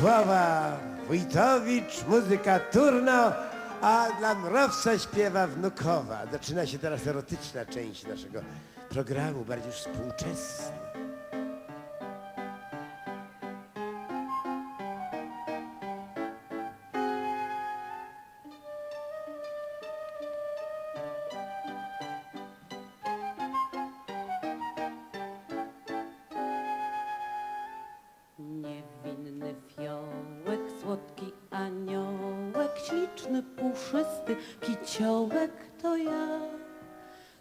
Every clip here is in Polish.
Sława Wójtowicz, muzyka Turno, a dla Mrowca śpiewa Wnukowa. Zaczyna się teraz erotyczna część naszego programu, bardziej współczesna. Aniołek, śliczny, puszysty kiciołek to ja.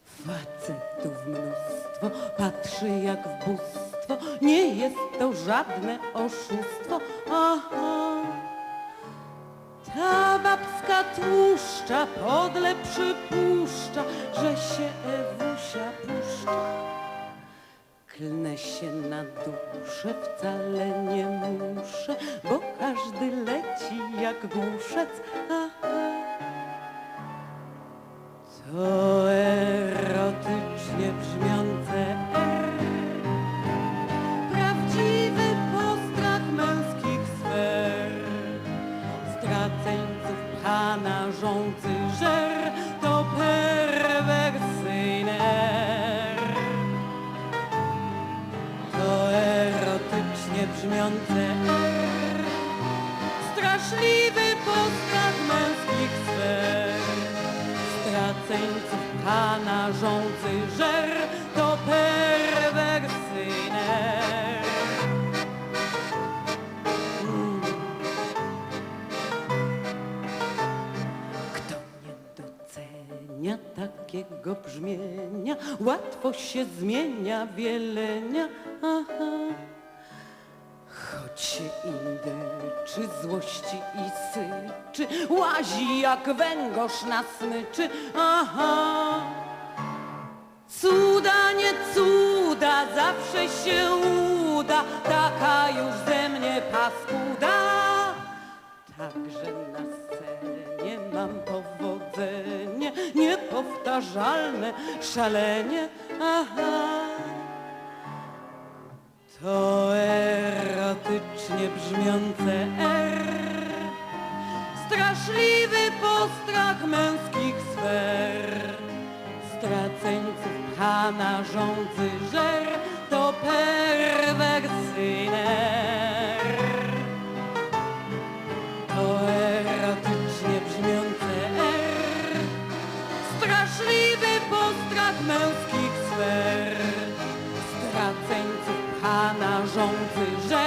Facetów mnóstwo, patrzy jak w bóstwo, nie jest to żadne oszustwo, aha. Ta babska tłuszcza podle przypuszcza, że się Ewusia puszcza. Klnę się na duszę, wcale nie muszę, bo jak głuszec. To erotycznie brzmiące R. Prawdziwy postrach męskich sfer. Straceńców pana rządzy żer, to perwersyjny R. To erotycznie brzmiące R. Postrach męskich sfer. Straceńców pana rządzy żer, to perwersyjny R. Kto nie docenia takiego brzmienia, łatwo się zmienia wielenia. Aha. Choć się indyczy, złości i syczy, łazi jak węgorz na smyczy. Aha. Cuda, nie cuda, zawsze się uda, taka już ze mnie paskuda. Także na scenie mam powodzenie, niepowtarzalne szalenie. Aha. Erotycznie brzmiące R. Straszliwy postrach męskich sfer. Straceńców pana rządzy żer, to perwersyjne R. To brzmiące R. Straszliwy postrach męskich sfer. Straceńców pana rządzy żer,